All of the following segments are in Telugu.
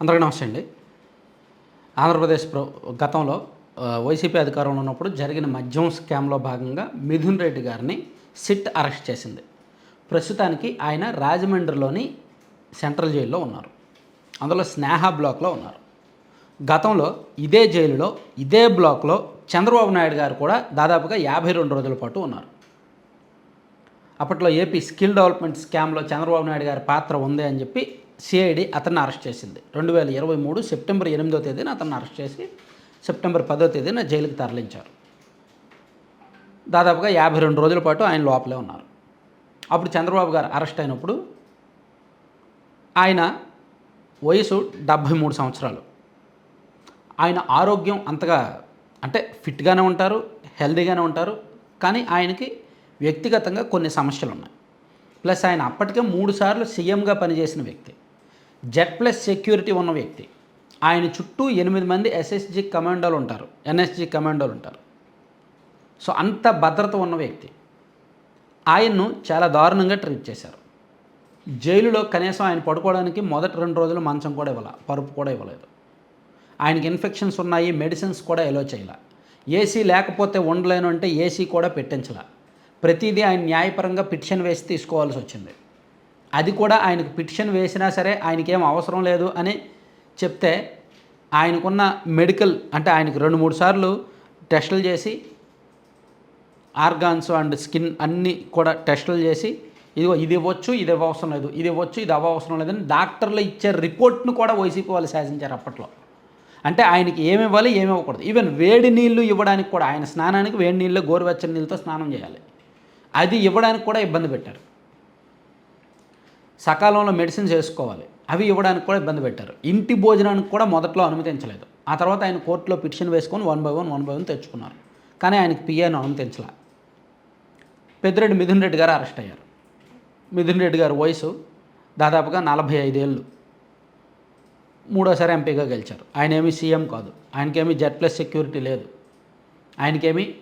అందరికీ నమస్తే అండి. ఆంధ్రప్రదేశ్ ప్ర గతంలో వైసీపీ అధికారంలో ఉన్నప్పుడు జరిగిన మద్యం స్కామ్లో భాగంగా మిథున్ రెడ్డి గారిని సిట్ అరెస్ట్ చేసింది. ప్రస్తుతానికి ఆయన రాజమండ్రిలోని సెంట్రల్ జైల్లో ఉన్నారు. అందులో స్నేహ బ్లాక్లో ఉన్నారు. గతంలో ఇదే జైలులో ఇదే బ్లాక్లో చంద్రబాబు నాయుడు గారు కూడా దాదాపుగా యాభై రెండు రోజుల పాటు ఉన్నారు. అప్పట్లో ఏపీ స్కిల్ డెవలప్మెంట్ స్కామ్లో చంద్రబాబు నాయుడు గారి పాత్ర ఉంది అని చెప్పి సిఐడి అతన్ని అరెస్ట్ చేసింది. రెండు వేల ఇరవై మూడు సెప్టెంబర్ ఎనిమిదో తేదీన అతన్ని అరెస్ట్ చేసి సెప్టెంబర్ పదో తేదీన జైలుకి తరలించారు. దాదాపుగా యాభై రెండు రోజుల పాటు ఆయన లోపలే ఉన్నారు. అప్పుడు చంద్రబాబు గారు అరెస్ట్ అయినప్పుడు ఆయన వయసు డెబ్భై మూడు సంవత్సరాలు. ఆయన ఆరోగ్యం అంతగా అంటే ఫిట్గానే ఉంటారు హెల్దీగానే ఉంటారు కానీ ఆయనకి వ్యక్తిగతంగా కొన్ని సమస్యలు ఉన్నాయి ప్లస్ ఆయన అప్పటికే మూడు సార్లు సీఎంగా పనిచేసిన వ్యక్తి. జెడ్ ప్లస్ సెక్యూరిటీ ఉన్న వ్యక్తి. ఆయన చుట్టూ ఎనిమిది మంది ఎస్ఎస్జి కమాండోలు ఉంటారు. ఎన్ఎస్జి కమాండోలు ఉంటారు. సో అంత భద్రత ఉన్న వ్యక్తి. ఆయన్ను చాలా దారుణంగా ట్రీట్ చేశారు. జైలులో కనీసం ఆయన పడుకోవడానికి మొదటి రెండు రోజులు మంచం కూడా ఇవ్వాల పరుపు కూడా ఇవ్వలేదు. ఆయనకి ఇన్ఫెక్షన్స్ ఉన్నాయి మెడిసిన్స్ కూడా ఎలో చేయాల. ఏసీ లేకపోతే ఉండలేను అంటే ఏసీ కూడా పెట్టించాల. ప్రతిదీ ఆయన న్యాయపరంగా పిటిషన్ వేసి తీసుకోవాల్సి వచ్చింది. అది కూడా ఆయనకు పిటిషన్ వేసినా సరే ఆయనకేం అవసరం లేదు అని చెప్తే ఆయనకున్న మెడికల్ అంటే ఆయనకు రెండు మూడు సార్లు టెస్టులు చేసి ఆర్గాన్స్ అండ్ స్కిన్ అన్నీ కూడా టెస్టులు చేసి ఇదిగో ఇది ఇవ్వచ్చు ఇది అవసరం లేదు ఇది ఇవ్వచ్చు ఇది అవసరం లేదని డాక్టర్లు ఇచ్చే రిపోర్ట్ను కూడా వైసీపీ వాళ్ళు శాసించారు అప్పట్లో. అంటే ఆయనకి ఏమి ఇవ్వాలి ఏమి ఇవ్వకూడదు. ఈవెన్ వేడి నీళ్ళు ఇవ్వడానికి కూడా ఆయన స్నానానికి వేడి నీళ్ళు గోరువెచ్చని నీళ్ళతో స్నానం చేయాలి. అది ఇవ్వడానికి కూడా ఇబ్బంది పెట్టారు. సకాలంలో మెడిసిన్స్ వేసుకోవాలి అవి ఇవ్వడానికి కూడా ఇబ్బంది పెట్టారు. ఇంటి భోజనానికి కూడా మొదట్లో అనుమతించలేదు. ఆ తర్వాత ఆయన కోర్టులో పిటిషన్ వేసుకొని one by one one by one తెచ్చుకున్నారు. కానీ ఆయనకి పిఏను అనుమతించలే. పెద్దిరెడ్డి మిథున్ రెడ్డి గారు అరెస్ట్ అయ్యారు. మిథున్ రెడ్డి గారి వయసు దాదాపుగా నలభై ఐదేళ్ళు మూడోసారి ఎంపీగా గెలిచారు. ఆయన ఏమీ సీఎం కాదు. ఆయనకేమీ జెడ్ ప్లస్ సెక్యూరిటీ లేదు. ఆయనకేమీ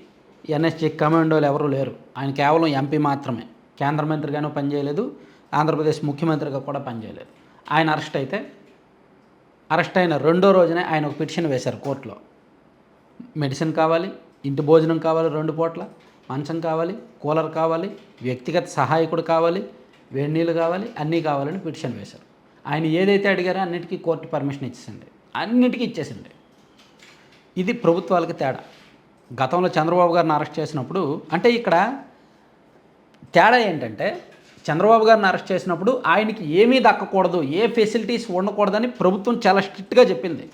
ఎన్ఎస్జి కమాండోలు ఎవరూ లేరు. ఆయన కేవలం ఎంపీ మాత్రమే. కేంద్ర మంత్రిగానూ పనిచేయలేదు. ఆంధ్రప్రదేశ్ ముఖ్యమంత్రిగా కూడా పనిచేయలేదు. ఆయన అరెస్ట్ అయితే అరెస్ట్ అయిన రెండో రోజునే ఆయన ఒక పిటిషన్ వేశారు కోర్టులో. మెడిసిన్ కావాలి ఇంటి భోజనం కావాలి రెండు పూట్ల మంచం కావాలి కూలర్ కావాలి వ్యక్తిగత సహాయకుడు కావాలి వేడి నీళ్ళు కావాలి అన్నీ కావాలని పిటిషన్ వేశారు. ఆయన ఏదైతే అడిగారో అన్నిటికీ కోర్టు పర్మిషన్ ఇచ్చేసింది. అన్నిటికీ ఇచ్చేసింది. ఇది ప్రభుత్వాలకు తేడా. గతంలో చంద్రబాబు గారిని అరెస్ట్ చేసినప్పుడు అంటే ఇక్కడ తేడా ఏంటంటే చంద్రబాబు గారిని అరెస్ట్ చేసినప్పుడు ఆయనకి ఏమీ దక్కకూడదు ఏ ఫెసిలిటీస్ ఉండకూడదని ప్రభుత్వం చాలా స్ట్రిక్ట్గా చెప్పింది.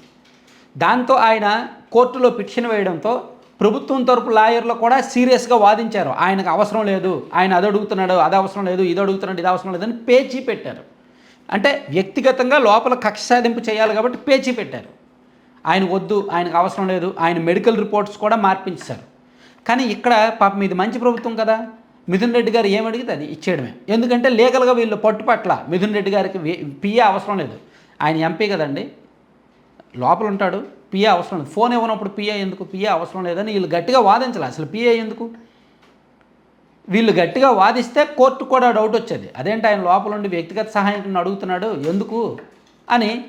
దాంతో ఆయన కోర్టులో పిటిషన్ వేయడంతో ప్రభుత్వం తరపు లాయర్లు కూడా సీరియస్గా వాదించారు. ఆయనకు అవసరం లేదు ఆయన అది అడుగుతున్నాడు అది అవసరం లేదు ఇది అడుగుతున్నాడు ఇది అవసరం లేదని పేచీ పెట్టారు. అంటే వ్యక్తిగతంగా లోపల కక్ష సాధింపు చేయాలి కాబట్టి పేచీ పెట్టారు. ఆయన వద్దు ఆయనకు అవసరం లేదు ఆయన మెడికల్ రిపోర్ట్స్ కూడా మార్పించారు కానీ ఇక్కడ పాపం ఇది మంచి ప్రభుత్వం కదా. మిథున్ రెడ్డి గారు ఏం అడిగితే అది ఇచ్చేయడమే. ఎందుకంటే లీగల్గా వీళ్ళు పట్టుపట్ల మిథున్ రెడ్డి గారికి పిఏ అవసరం లేదు. ఆయన ఎంపీ కదండి. లోపల ఉంటాడు పిఏ అవసరం లేదు. ఫోన్ ఇవ్వనప్పుడు పిఏ ఎందుకు? పిఏ అవసరం లేదని వీళ్ళు గట్టిగా వాదించాలి. అసలు పిఏ ఎందుకు? వీళ్ళు గట్టిగా వాదిస్తే కోర్టు కూడా డౌట్ వచ్చేది. అదేంటి ఆయన లోపల ఉండి వ్యక్తిగత సహాయం అడుగుతున్నాడు? ఎందుకు? అని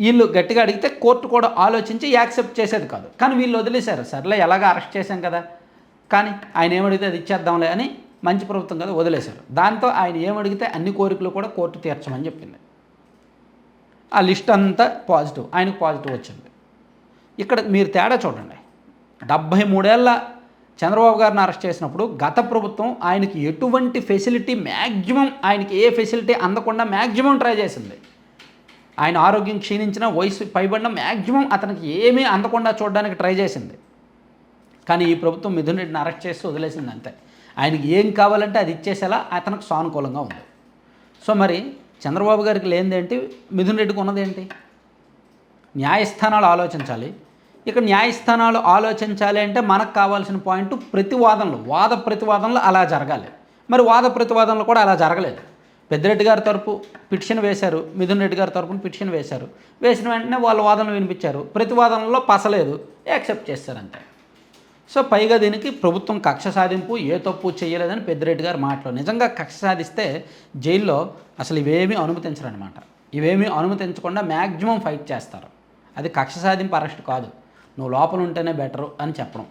వీళ్ళు గట్టిగా అడిగితే కోర్టు కూడా ఆలోచించి యాక్సెప్ట్ చేసేది కాదు. కానీ వీళ్ళు వదిలేశారు. సర్లే ఎలాగ అరెస్ట్ చేశాం కదా. కానీ ఆయన ఏమడిగితే అది ఇచ్చేద్దాంలే అని మంచి ప్రభుత్వం కదా వదిలేశారు. దాంతో ఆయన ఏమడిగితే అన్ని కోరికలు కూడా కోర్టు తీర్చమని చెప్పింది. ఆ లిస్ట్ అంతా పాజిటివ్ ఆయనకు పాజిటివ్ వచ్చింది. ఇక్కడ మీరు తేడా చూడండి. డెబ్భై మూడేళ్ళ చంద్రబాబు గారిని అరెస్ట్ చేసినప్పుడు గత ప్రభుత్వం ఆయనకి ఎటువంటి ఫెసిలిటీ మ్యాక్సిమం ఆయనకి ఏ ఫెసిలిటీ అందకుండా మ్యాక్సిమం ట్రై చేసింది. ఆయన ఆరోగ్యం క్షీణించిన వయసు పైబడిన మ్యాక్సిమం అతనికి ఏమీ అందకుండా చూడడానికి ట్రై చేసింది. కానీ ఈ ప్రభుత్వం మిథున్ రెడ్డిని అరెస్ట్ చేసి వదిలేసింది అంతే. ఆయనకి ఏం కావాలంటే అది ఇచ్చేసేలా అతనికి సానుకూలంగా ఉంది. సో మరి చంద్రబాబు గారికి లేనిదేంటి మిథున్ రెడ్డికి ఉన్నదేంటి న్యాయస్థానాలు ఆలోచించాలి. ఇక్కడ న్యాయస్థానాలు ఆలోచించాలి అంటే మనకు కావాల్సిన పాయింట్ ప్రతివాదనలు వాద ప్రతివాదనలు అలా జరగాలి. మరి వాద ప్రతివాదనలు కూడా అలా జరగలేదు. పెద్దిరెడ్డి గారి తరపు పిటిషన్ వేశారు మిథున్ రెడ్డి గారి తరపున పిటిషన్ వేశారు. వేసిన వెంటనే వాళ్ళ వాదనలు వినిపించారు. ప్రతివాదనలో పసలేదు. యాక్సెప్ట్ చేస్తారంతే సో పైగా దీనికి ప్రభుత్వం కక్ష సాధింపు ఏ తప్పు చేయలేదని పెద్దిరెడ్డి గారు మాటలు. నిజంగా కక్ష సాధిస్తే జైల్లో అసలు ఇవేమీ అనుమతించరనమాట ఇవేమీ అనుమతించకుండా మ్యాక్సిమం ఫైట్ చేస్తారు. అది కక్ష సాధింపు అరెస్ట్ కాదు. నువ్వు లోపల ఉంటేనే బెటరు అని చెప్పడం.